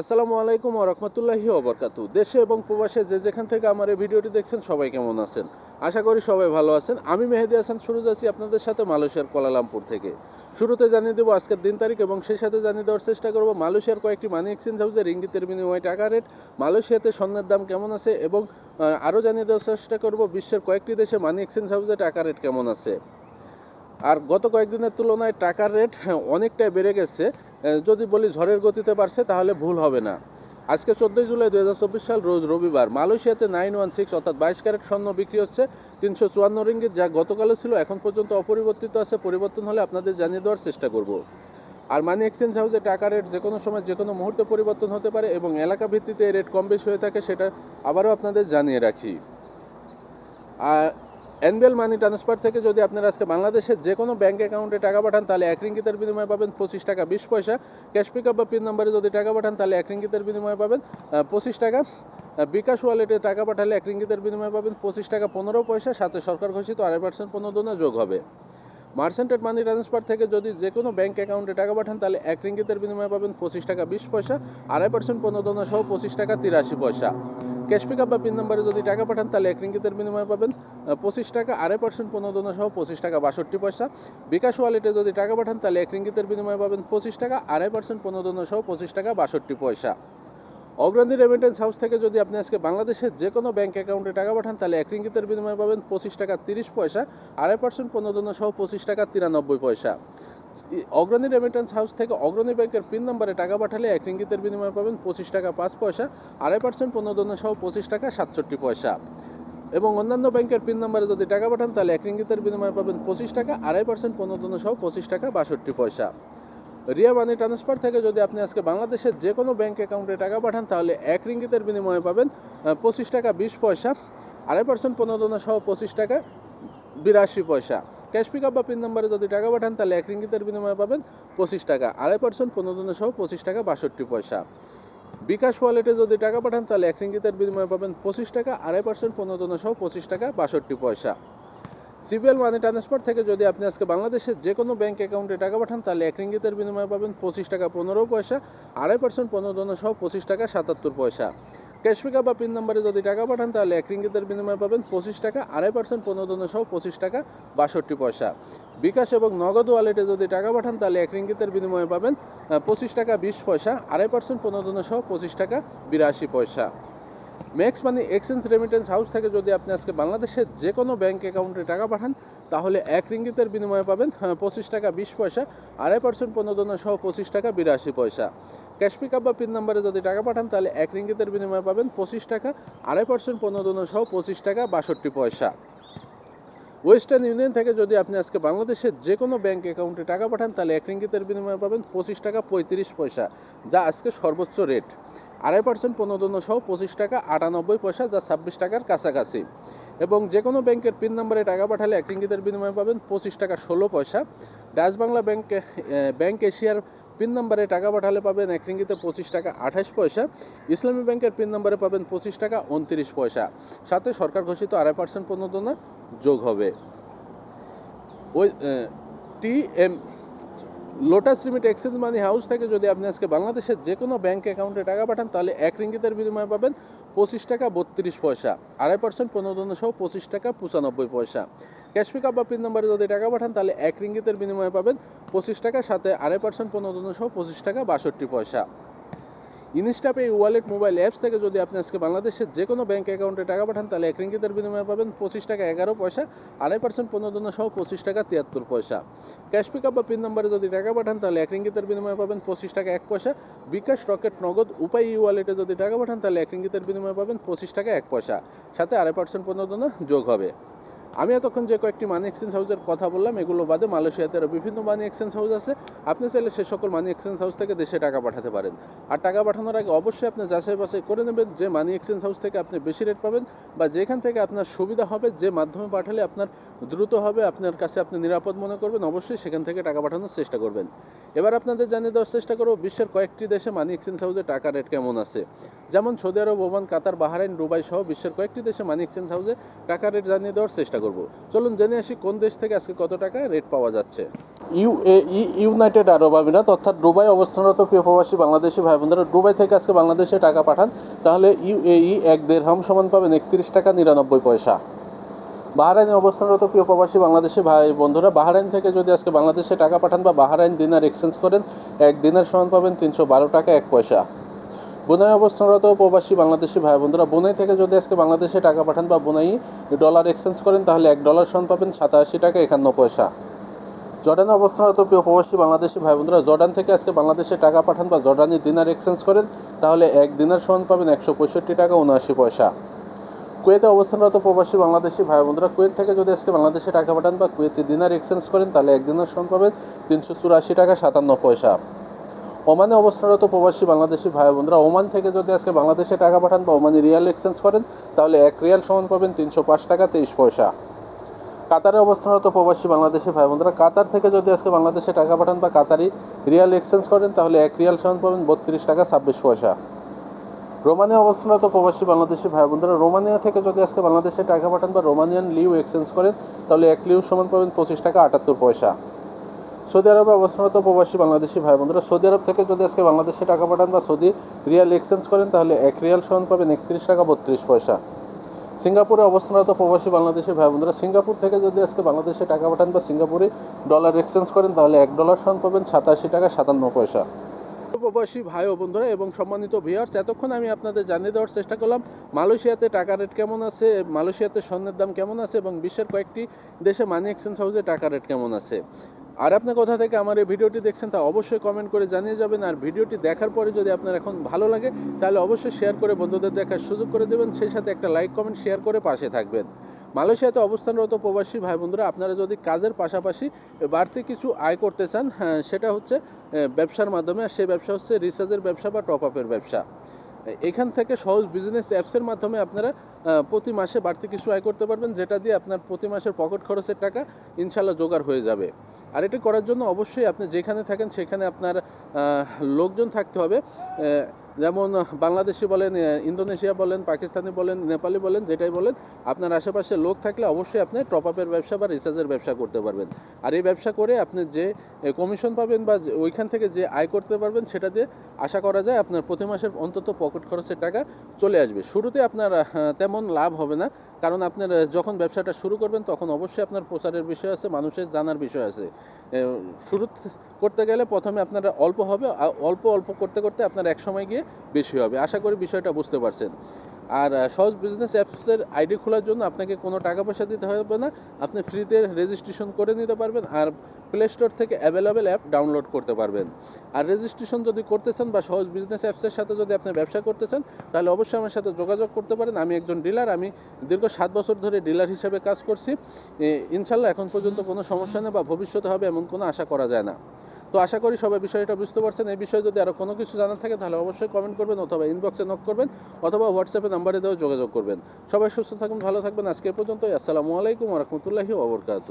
আসসালামু আলাইকুম রহমতুল্লাহি ওবরকাত দেশে এবং প্রবাসে যে যেখান থেকে আমার এই ভিডিওটি দেখছেন, সবাই কেমন আছেন? আশা করি সবাই ভালো আছেন। আমি মেহেদি হাসান, শুরু যাচ্ছি আপনাদের সাথে মালয়েশিয়ার কোলালামপুর থেকে। শুরুতে জানিয়ে দেবো আজকের দিন তারিখ এবং সেই সাথে জানিয়ে দেওয়ার চেষ্টা করব মালয়েশিয়ার কয়েকটি মানি এক্সচেঞ্জ হাউসে রিঙ্গিতের বিনিময় টাকা রেট, মালয়েশিয়াতে স্বর্ণের দাম কেমন আছে এবং আরও জানিয়ে দেওয়ার চেষ্টা করব বিশ্বের কয়েকটি দেশে মানি এক্সচেঞ্জ হাউসে টাকা রেট কেমন আছে। আর গত কয়েকদিনের তুলনায় টাকার রেট হ্যাঁ, অনেকটাই বেড়ে গেছে। যদি বলি ঝড়ের গতিতে বাড়ছে তাহলে ভুল হবে না। আজকে চোদ্দোই জুলাই দু হাজার চব্বিশ সাল রোজ রবিবার মালয়েশিয়াতে নাইন ওয়ান সিক্স অর্থাৎ বাইশ ক্যারেট স্বর্ণ বিক্রি হচ্ছে তিনশো চুয়ান্ন রিঙ্গিত যা গতকালে ছিল এখন পর্যন্ত অপরিবর্তিত আছে। পরিবর্তন হলে আপনাদের জানিয়ে দেওয়ার চেষ্টা করব। আর মানি এক্সচেঞ্জ হাউসে টাকা রেট যে কোনো সময় যে কোনো মুহূর্তে পরিবর্তন হতে পারে এবং এলাকা ভিত্তিতে রেট কম বেশি হয়ে থাকে সেটা আবারও আপনাদের জানিয়ে রাখি। আর এনবিএল মানি ট্রান্সফার থেকে যদি আপনারা আজকে বাংলাদেশের যে কোনো ব্যাঙ্ক অ্যাকাউন্টে টাকা পাঠান, তাহলে এক রিঙ্গিতের বিনিময়ে পাবেন পঁচিশ টাকা বিশ পয়সা। ক্যাশ পিক আপ বা পিন নম্বরে যদি টাকা পাঠান, তাহলে এক রিঙ্গিতের বিনিময়ে পাবেন পঁচিশ টাকা। বিকাশ ওয়ালেটে টাকা পাঠালে এক রিঙ্গিতের বিনিময়ে পাবেন পঁচিশ টাকা পনেরো পয়সা, সাথে সরকার ঘোষিত আড়াই পার্সেন্ট পনেরো প্রণোদনা যোগ হবে। মার্সেন্টেড মানি ট্রান্সফার থেকে যদি যে কোনো ব্যাঙ্ক অ্যাকাউন্টে টাকা পাঠান, তাহলে এক রিঙ্গিতের বিনিময়ে পাবেন পঁচিশ টাকা বিশ পয়সা, আড়াই পার্সেন্ট পনেরো প্রণোদনা সহ পঁচিশ টাকা তিরাশি পয়সা। ক্যাশ পিক বা পিন নাম্বারে যদি টাকা পাঠান, তাহলে এক রিঙ্গিতের বিনিময়ে পাবেন পঁচিশ টাকা, আড়াই পার্সেন্ট পনেরো প্রণোদনা সহ পঁচিশ টাকা বাষট্টি পয়সা। বিকাশ ওয়ালেটে যদি টাকা পাঠান, তাহলে এক রিঙ্গিতের বিনিময়ে পাবেন পঁচিশ টাকা, আড়াই পার্সেন্ট পনেরো প্রণোদনা সহ পঁচিশ টাকা বাষট্টি পয়সা। অগ্রণী রেমিটেন্স হাউস থেকে যদি আপনি আজকে বাংলাদেশের যে কোনো ব্যাঙ্ক অ্যাকাউন্টে টাকা পাঠান, তাহলে এক রিঙ্গিতের বিনিময়ে পাবেন পঁচিশ টাকা তিরিশ পয়সা, আড়াই পার্সেন্ট প্রণোদনা সহ পঁচিশ টাকা তিরানব্বই পয়সা। অগ্রণী রেমিটেন্স হাউস থেকে অগ্রণী ব্যাংকের পিন নম্বরে টাকা পাঠালে এক রিঙ্গিতের বিনিময়ে পাবেন পঁচিশ টাকা পাঁচ পয়সা, আড়াই পার্সেন্ট প্রণোদনা সহ পঁচিশ টাকা সাতষট্টি পয়সা। এবং অন্যান্য ব্যাংকের পিন নম্বরে যদি টাকা পাঠান, তাহলে এক রিঙ্গিতের বিনিময়ে পাবেন পঁচিশ টাকা, আড়াই পার্সেন্ট প্রণোদনা সহ পঁচিশ টাকা বাষট্টি পয়সা। রিয়া মানি ট্রান্সফার থেকে যদি আপনি আজকে বাংলাদেশের যে কোনো ব্যাঙ্ক অ্যাকাউন্টে টাকা পাঠান, তাহলে এক রিঙ্গিতের বিনিময়ে পাবেন পঁচিশ টাকা বিশ পয়সা, আড়াই পার্সেন্ট প্রণোদনা সহ পঁচিশ টাকা বিরাশি পয়সা। ক্যাশ পিক আপ বা পিন নম্বরে যদি টাকা পাঠান, তাহলে এক রিঙ্গিতের বিনিময়ে পাবেন পঁচিশ টাকা, আড়াই পার্সেন্ট প্রণোদনা সহ পঁচিশ টাকা বাষট্টি পয়সা। বিকাশ ওয়ালেটে যদি টাকা পাঠান, তাহলে এক রিঙ্গিতের বিনিময়ে পাবেন পঁচিশ টাকা, আড়াই পার্সেন্ট প্রণোদনা সহ পঁচিশ টাকা বাষট্টি পয়সা। সিবিএল মানি ট্রান্সফার থেকে যদি আপনি আজকে বাংলাদেশের যে কোনো ব্যাঙ্ক অ্যাকাউন্টে টাকা পাঠান, তাহলে এক রিঙ্গিতের বিনিময়ে পাবেন পঁচিশ টাকা পনেরো পয়সা, আড়াই পার্সেন্ট পনেরো সহ পঁচিশ টাকা সাতাত্তর পয়সা। ক্যাশ পিকআপ বা পিন নম্বরে যদি টাকা পাঠান, তাহলে এক রিঙ্গিতের বিনিময়ে পাবেন পঁচিশ টাকা, আড়াই পার্সেন্ট প্রণোদনা সহ পঁচিশ টাকা বাষট্টি পয়সা। বিকাশ এবং নগদ ওয়ালেটে যদি টাকা পাঠান, তাহলে এক রিঙ্গিতের বিনিময়ে পাবেন পঁচিশ টাকা বিশ পয়সা, আড়াই পার্সেন্ট পনেরো সহ পঁচিশ টাকা বিরাশি পয়সা। Max money exchange remittance house থেকে যদি আপনি আজকে বাংলাদেশের যে কোনো ব্যাঙ্ক অ্যাকাউন্টে টাকা পাঠান তাহলে এক রিঙ্গিতের বিনিময়ে পাবেন হ্যাঁ, পঁচিশ টাকা বিশ পয়সা আড়াই পার্সেন্ট প্রণোদনা সহ পঁচিশ টাকা বিরাশি পয়সা। ক্যাশ পিক আপ বা পিন নাম্বারে যদি টাকা পাঠান তাহলে এক রিঙ্গিতের বিনিময়ে পাবেন পঁচিশ টাকা আড়াই পার্সেন্ট প্রণোদনা সহ পঁচিশ টাকা বাষট্টি পয়সা। ওয়েস্টার্ন ইউনিয়ন থেকে যদি আপনি আজকে বাংলাদেশের যে কোনো ব্যাঙ্ক অ্যাকাউন্টে টাকা পাঠান তাহলে এক রিঙ্গিতের বিনিময়ে পাবেন পঁচিশ টাকা পঁয়ত্রিশ পয়সা যা আজকে সর্বোচ্চ রেট আড়াই পার্সেন্ট প্রণোদনা সহ পঁচিশ টাকা আটানব্বই পয়সা যা ছাব্বিশ টাকার কাছাকাছি। এবং যে কোনো ব্যাংকের পিন নম্বরে টাকা পাঠালে এক রিঙ্গিতের বিনিময়ে পাবেন পঁচিশ টাকা ষোলো পয়সা। ডাচ বাংলা ব্যাংক ব্যাংক এশিয়ার পিন নম্বরে টাকা পাঠালে পাবেন এক রিঙ্গিতে পঁচিশ টাকা আঠাশ পয়সা। ইসলামী ব্যাংকের পিন নম্বরে পাবেন পঁচিশ টাকা উনত্রিশ পয়সা। সাথে সরকার ঘোষিত আড়াই পার্সেন্ট প্রণোদনা যোগ হবে। ওই T M Lotus limit exchange money house থেকে যদি আপনি আজকে বাংলাদেশের যে কোনো ব্যাঙ্ক অ্যাকাউন্টে টাকা পাঠান, তাহলে এক রিঙ্গিতের বিনিময়ে পাবেন পঁচিশ টাকা বত্রিশ পয়সা। আড়াই পার্সেন্ট পনেরো সহ পঁচিশ টাকা পঁচানব্বই পয়সা। ক্যাশ পিক আপ বা পিন নম্বরে যদি টাকা পাঠান, তাহলে এক রিঙ্গিতের বিনিময়ে পাবেন পঁচিশ টাকা, সাথে আড়াই পার্সেন্ট পনেরো সহ পঁচিশ টাকা বাষট্টি পয়সা। ইনস্টাপে ওয়ালেট মোবাইল অ্যাপস থেকে যদি আপনি আজকে বাংলাদেশের যে কোনো ব্যাঙ্ক অ্যাকাউন্টে টাকা পাঠান, তাহলে এক রিঙ্গিতের বিনিময়ে পাবেন পঁচিশ টাকা এগারো পয়সা, আড়াই পার্সেন্ট পনেরো প্রণোদনা সহ পঁচিশ টাকা তিয়াত্তর পয়সা। ক্যাশ পিক আপ বা পিন নম্বরে যদি টাকা পাঠান, তাহলে এক রিঙ্গিতের বিনিময়ে পাবেন পঁচিশ টাকা এক পয়সা। বিকাশ রকেট নগদ উপায় ই ওয়ালেটে যদি টাকা পাঠান, তাহলে এক রিঙ্গিতের বিনিময়ে পাবেন পঁচিশ টাকা এক পয়সা। সাথে আড়াই পার্সেন্ট পনেরো প্রণোদনা যোগ হবে। আমি এতক্ষণ যে কয়েকটি মানি এক্সচেঞ্জ হাউসের কথা বললাম, এগুলো বাদে মালয়েশিয়াতে আরও বিভিন্ন মানি এক্সচেঞ্জ হাউস আছে। আপনি চাইলে সে সকল মানি এক্সচেঞ্জ হাউস থেকে দেশে টাকা পাঠাতে পারেন। আর টাকা পাঠানোর আগে অবশ্যই আপনি যাচাই বাছাই করে নেবেন যে মানি এক্সচেঞ্জ হাউস থেকে আপনি বেশি রেট পাবেন বা যেখান থেকে আপনার সুবিধা হবে, যে মাধ্যমে পাঠালে আপনার দ্রুত হবে, আপনার কাছে আপনি নিরাপদ মনে করবেন, অবশ্যই সেখান থেকে টাকা পাঠানোর চেষ্টা করবেন। এবার আপনাদের জানিয়ে দেওয়ার চেষ্টা করব, বিশ্বের কয়েকটি দেশে মানি এক্সচেঞ্জ হাউসে টাকা রেট কেমন আছে? যেমন Saudi Arab, Oman, Qatar, Bahrain, Dubai সহ বিশ্বের কয়েকটি দেশে মানি এক্সচেঞ্জ হাউসে টাকা রেট জানিয়ে দেওয়ার চেষ্টা করব। চলুন জেনে আসি কোন দেশ থেকে আজকে কত টাকা রেট পাওয়া যাচ্ছে। ইউএই, ইউনাইটেড আরব আমিরাত, অর্থাৎ দুবাই অবস্থানরত প্রিয় প্রবাসী বাংলাদেশি ভাই বোনেরা দুবাই থেকে আজকে বাংলাদেশে টাকা পাঠান। তাহলে ইউএই এক দেড় দেড়হাম সমান পাবেন একত্রিশ টাকা নিরানব্বই পয়সা। বাহারাইনে অবস্থানরত প্রিয় প্রবাসী বাংলাদেশি ভাই বন্ধুরা বাহারাইন থেকে যদি আজকে বাংলাদেশে টাকা পাঠান বা বাহারাইন দিনার এক্সচেঞ্জ করেন, এক দিনার সমান পাবেন তিনশো বারো টাকা এক পয়সা। বোনাই অবস্থানরত প্রবাসী বাংলাদেশি ভাই বন্ধুরা বোনাই থেকে যদি আজকে বাংলাদেশে টাকা পাঠান বা বোনাই ডলার এক্সচেঞ্জ করেন, তাহলে এক ডলার সমান পাবেন সাতাশি টাকা একান্ন পয়সা। জর্ডানে অবস্থানরত প্রিয় প্রবাসী বাংলাদেশি ভাই বন্ধুরা জর্ডান থেকে আজকে বাংলাদেশে টাকা পাঠান বা জর্ডানি দিনার এক্সচেঞ্জ করেন, তাহলে এক দিনার সমান পাবেন একশো পঁয়ষট্টি টাকা উনআশি পয়সা। কুয়েতে অবস্থানরত প্রবাসী বাংলাদেশি ভাই বন্ধুরা কুয়েত থেকে যদি আজকে বাংলাদেশে টাকা পাঠান বা কুয়েতে দিনার এক্সচেঞ্জ করেন, তাহলে এক দিনের পাবেন তিনশো চুরাশি টাকা সাতান্ন পয়সা। ওমানে অবস্থানরত প্রবাসী বাংলাদেশি ভাই বোনরা ওমান থেকে যদি আজকে বাংলাদেশে টাকা পাঠান বা ওমানি রিয়াল এক্সচেঞ্জ করেন, তাহলে এক রিয়াল সমান পাবেন তিনশো পাঁচ টাকা তেইশ পয়সা। কাতারে অবস্থানরত প্রবাসী বাংলাদেশি ভাই বোনরা কাতার থেকে যদি আজকে বাংলাদেশে টাকা পাঠান বা কাতারি রিয়াল এক্সচেঞ্জ করেন, তাহলে এক রিয়াল সমান পাবেন বত্রিশ টাকা ছাব্বিশ পয়সা। রোমানিয়া অবস্থানরত প্রবাসী বাংলাদেশি ভাই বোনরা রোমানিয়া থেকে যদি আজকে বাংলাদেশে টাকা পাঠান বা রোমানিয়ান লিউ এক্সচেঞ্জ করেন, তাহলে এক লিউ সমান পাবেন পঁচিশ টাকা আটাত্তর পয়সা। সৌদি আরবে অবস্থানরত প্রবাসী বাংলাদেশি ভাই বন্ধুরা সৌদি আরব থেকে যদি আজকে বাংলাদেশে টাকা পাঠান বা সৌদি রিয়াল এক্সচেঞ্জ করেন, তাহলে এক রিয়াল সমান পাবেন একত্রিশ টাকা বত্রিশ পয়সা। সিঙ্গাপুরে অবস্থানরত প্রবাসী বাংলাদেশি ভাই বন্ধুরা সিঙ্গাপুর থেকে যদি আজকে বাংলাদেশে টাকা পাঠান বা সিঙ্গাপুরে ডলার এক্সচেঞ্জ করেন, তাহলে এক ডলার সমান পাবেন সাতাশি টাকা সাতান্ন পয়সা। প্রবাসী ভাই ও বন্ধুরা এবং সম্মানিত ভিউয়ার্স এতক্ষণ আমি আপনাদের জানিয়ে দেওয়ার চেষ্টা করলাম, মালয়েশিয়াতে টাকা রেট কেমন আছে, মালয়েশিয়াতে স্বর্ণের দাম কেমন আছে এবং বিশ্বের কয়েকটি দেশে মানি এক্সচেঞ্জ হাউসে টাকা রেট কেমন আছে। আর আপনার কোথা থেকে আমার এই ভিডিওটি দেখছেন তা অবশ্যই কমেন্ট করে জানিয়ে যাবেন। আর ভিডিওটি দেখার পরে যদি আপনার এখন ভালো লাগে তাহলে অবশ্যই শেয়ার করে বন্ধুদের দেখার সুযোগ করে দেবেন সেই সাথে একটা লাইক কমেন্ট শেয়ার করে পাশে থাকবেন। মালয়েশিয়াতে অবস্থানরত প্রবাসী ভাই বন্ধুরা আপনারা যদি কাজের পাশাপাশি বাড়তি কিছু আয় করতে চান হ্যাঁ, সেটা হচ্ছে ব্যবসার মাধ্যমে আর সেই ব্যবসা হচ্ছে রিচার্জের ব্যবসা বা টপ আপের ব্যবসা। এখান থেকে সহজ বিজনেস অ্যাপসের মাধ্যমে আপনারা প্রতি মাসে বাড়তি কিছু আয় করতে পারবেন, যেটা দিয়ে আপনার প্রতি মাসের পকেট খরচের টাকা ইনশাল্লাহ জোগাড় হয়ে যাবে। আর এটি করার জন্য অবশ্যই আপনি যেখানে থাকেন, সেখানে আপনার লোকজন থাকতে হবে। যেমন বাংলাদেশি বলেন ইন্দোনেশিয়া বলেন, পাকিস্তানি বলেন, নেপালি বলেন, যেটাই বলেন, আপনার আশেপাশে লোক থাকলে অবশ্যই আপনি টপ আপের ব্যবসা বা রিচার্জের ব্যবসা করতে পারবেন। আর এই ব্যবসা করে আপনি যে কমিশন পাবেন বা ওইখান থেকে যে আয় করতে পারবেন, সেটা দিয়ে আশা করা যায় আপনার প্রতি মাসের অন্তত পকেট খরচের টাকা চলে আসবে। শুরুতে আপনার তেমন লাভ হবে না, কারণ আপনার যখন ব্যবসাটা শুরু করবেন, তখন অবশ্যই আপনার প্রচারের বিষয় আছে, মানুষের জানার বিষয় আছে। শুরু করতে গেলে প্রথমে আপনারা অল্প হবে অল্প অল্প করতে করতে আপনার এক সময় গিয়ে বেশি হবে। আশা করি বিষয়টা বুঝতে পারছেন। আর সহজ বিজনেস অ্যাপসের আইডি খোলার জন্য আপনাকে কোনো টাকা পয়সা দিতে হবে না। আপনি ফ্রিতে রেজিস্ট্রেশন করে নিতে পারবেন আর প্লে স্টোর থেকে অ্যাভেলেবেল অ্যাপ ডাউনলোড করতে পারবেন। আর রেজিস্ট্রেশন যদি করতে চান বা সহজ বিজনেস অ্যাপসের সাথে যদি আপনি ব্যবসা করতে চান, তাহলে অবশ্যই আমার সাথে যোগাযোগ করতে পারেন। আমি একজন ডিলার আমি দীর্ঘ সাত বছর ধরে ডিলার হিসেবে কাজ করছি। ইনশাল্লাহ এখন পর্যন্ত কোনো সমস্যা নেই বা ভবিষ্যতে হবে এমন কোনো আশা করা যায় না। তো আশা করি সবাই বিষয়টা বুঝতে পারছেন। এই বিষয়ে যদি আরও কোনো কিছু জানার থাকে, তাহলে অবশ্যই কমেন্ট করবেন অথবা ইনবক্সে নক করবেন অথবা হোয়াটসঅ্যাপে নাম্বারে দেওয়া যোগাযোগ করবেন। সবাই সুস্থ থাকুন, ভালো থাকবেন। আজকে পর্যন্ত আসসালামু আলাইকুম রহমতুল্লাহি ওবরকাত